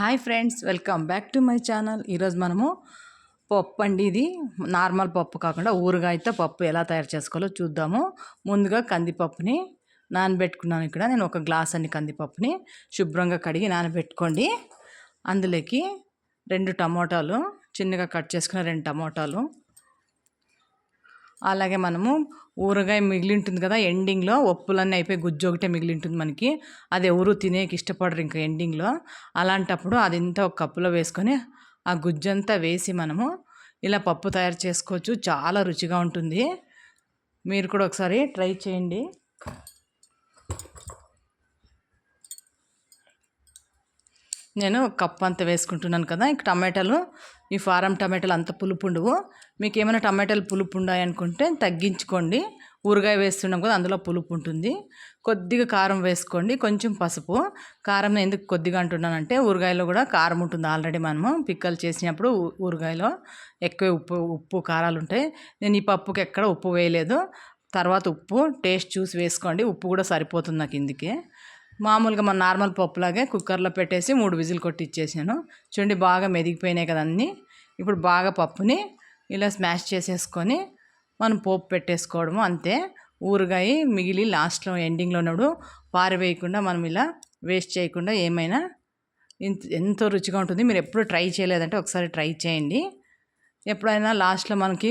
Hi friends welcome back to my channel. ఈరోజు మనము పప్పు అండి ఇది. నార్మల్ పప్పు కాకుండా ఊరగాయతో పప్పు ఎలా తయారు చేసుకోవాలో చూద్దాము. ముందుగా కందిపప్పుని నానబెట్టుకున్నాను ఇక్కడ. నేను ఒక గ్లాస్ అన్ని కందిపప్పుని శుభ్రంగా కడిగి నానబెట్టుకోండి. అందులోకి రెండు టమోటాలు చిన్నగా కట్ చేసుకున్న రెండు టమోటాలు అలాగే మనము ఊరగాయ మిగిలి ఉంటుంది కదా ఎండింగ్లో ఒప్పులన్నీ అయిపోయి గుజ్జు ఒకటే మిగిలి ఉంటుంది మనకి. అది ఎవరు తినేకి ఇష్టపడరు ఇంకా ఎండింగ్లో. అలాంటప్పుడు అది ఇంత ఒక కప్పులో వేసుకొని ఆ గుజ్జంతా వేసి మనము ఇలా పప్పు తయారు చేసుకోవచ్చు. చాలా రుచిగా ఉంటుంది. మీరు కూడా ఒకసారి ట్రై చేయండి. నేను కప్పు అంత వేసుకుంటున్నాను కదా ఇంక టమాటాలు ఈ ఫారం టమాటాలు అంత పులుపు ఉండవు. మీకు ఏమైనా టమాటాలు పులుపు ఉన్నాయి అనుకుంటే తగ్గించుకోండి. ఊరగాయ వేస్తున్నాం కదా అందులో పులుపు ఉంటుంది. కొద్దిగా కారం వేసుకోండి కొంచెం పసుపు. కారం ఎందుకు కొద్దిగా అంటున్నానంటే ఊరగాయలో కూడా కారం ఉంటుంది ఆల్రెడీ మనము పిక్కలు చేసినప్పుడు ఊరగాయలో ఎక్కువ ఉప్పు ఉప్పు కారాలు ఉంటాయి. నేను ఈ పప్పుకి ఎక్కడ ఉప్పు వేయలేదు. తర్వాత ఉప్పు టేస్ట్ చూసి వేసుకోండి. ఉప్పు కూడా సరిపోతుంది నాకు ఇందుకే. మామూలుగా మన నార్మల్ పప్పులాగే కుక్కర్లో పెట్టేసి మూడు విజిల్ కొట్టి ఇచ్చేసాను చూడండి బాగా మెదిగిపోయినాయి కదా అన్నీ. ఇప్పుడు బాగా పప్పుని ఇలా స్మాష్ చేసేసుకొని మనం పోపు పెట్టేసుకోవడము అంతే. ఊరగాయ మిగిలి లాస్ట్లో ఎండింగ్లో ఉన్నప్పుడు పారివేయకుండా మనం ఇలా వేస్ట్ చేయకుండా ఏమైనా ఇంత ఎంతో రుచిగా ఉంటుంది. మీరు ఎప్పుడు ట్రై చేయలేదంటే ఒకసారి ట్రై చేయండి. ఎప్పుడైనా లాస్ట్లో మనకి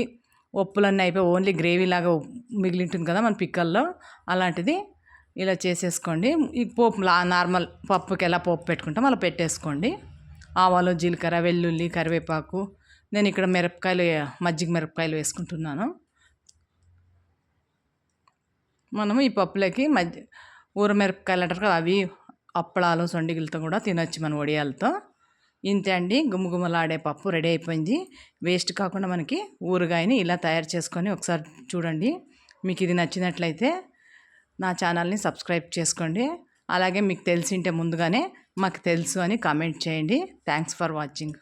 ఒప్పులన్నీ అయిపోయి ఓన్లీ గ్రేవీ లాగా మిగిలి ఉంటుంది కదా మన పిక్కల్లో. అలాంటిది ఇలా చేసేసుకోండి. ఈ పోపు నార్మల్ పప్పుకి ఎలా పోపు పెట్టుకుంటాం అలా పెట్టేసుకోండి. ఆవాలు జీలకర్ర వెల్లుల్లి కరివేపాకు. నేను ఇక్కడ మిరపకాయలు మజ్జిగ మిరపకాయలు వేసుకుంటున్నాను. మనము ఈ పప్పులకి మజ్జి ఊర మిరపకాయలు అంటారు కదా అవి అప్పడాలు సొండిగిలతో కూడా తినొచ్చు మన వడియాలతో ఇంతే అండి. గుమ్మగుమ్మలాడే పప్పు రెడీ అయిపోయింది. వేస్ట్ కాకుండా మనకి ఊరగాయని ఇలా తయారు చేసుకొని ఒకసారి చూడండి. మీకు ఇది నచ్చినట్లయితే నా ఛానల్ని సబ్స్క్రైబ్ చేసుకోండి. అలాగే మీకు తెలిసింటే ముందుగానే మాకు తెలుసు అని కామెంట్ చేయండి. Thanks for watching.